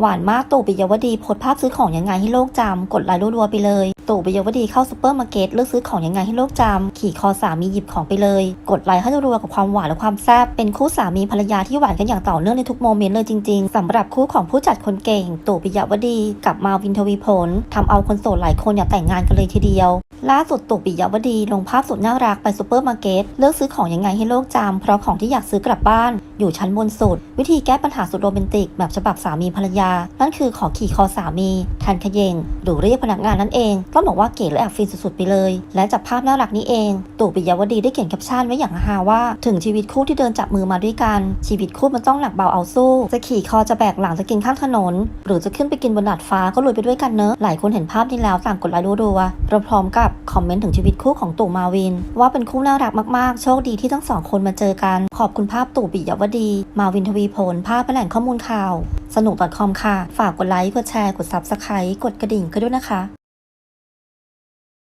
หวานมากตู่ปิยวดีโพสภาพซื้อของยังไงให้โลกจำกดไลค์รัวๆไปเลย ตู่ปิยวดีเข้าซูเปอร์มาร์เก็ตเลือกซื้อของยังไงให้โลกจำขี่คอสามีหยิบของไปเลย กดไลค์ให้รัวๆกับความหวานและความแซ่บเป็นคู่สามีภรรยาที่หวานกันอย่างต่อเนื่องในทุกโมเมนต์เลยจริงๆสำหรับคู่ของผู้จัดคนเก่ง ตู่ปิยวดีกับมาวินทวีผลทำเอาคนโสดหลายคนอยากแต่งงานกันเลยทีเดียว ล่าสุดตู่ปิยวดีลงภาพสุดน่ารักไปซูเปอร์มาร์เก็ตเลือกซื้อของยังไงให้โลกจำเพราะของที่อยากซื้อกลับบ้าน อยู่ชั้นบนสุด วิธีแก้ปัญหาสุดโรแมนติก แบบฉบับสามีภรรยา นั่นคือขอขี่คอสามีแทนขยงหรือเรียกพนักงานนั่นเองต้องบอกว่าเก๋และแอบฟินสุดๆไปเลย และจากภาพน่ารักนี้เอง ตู่ปิยวดีได้เขียนแคปชั่นไว้อย่างฮาว่า ถึงชีวิตคู่ที่เดินจับมือมาด้วยกัน ชีวิตคู่มันต้องหนักเบาเอาสู้ จะขี่คอจะแบกหลังจะกินข้างถนน หรือจะขึ้นไปกินบนดาดฟ้าก็ลุยไปด้วยกันเนอะหลายคนเห็นภาพนี้แล้วต่างกดไลค์รัวๆเราพร้อมกับคอมเมนต์ถึงชีวิตคู่ของตู่มาวิน ว่าเป็นคู่น่ารักมากๆ โชคดีที่ทั้งสองคนมาเจอกัน ขอบคุณภาพตู่ปิยวดี มาวินทวีผล ภาพแหล่งข้อมูลข่าว สนุก .com ค่ะ ฝากกดไลค์ กดแชร์ กด Subscribe กดกระดิ่งก็ด้วยนะคะ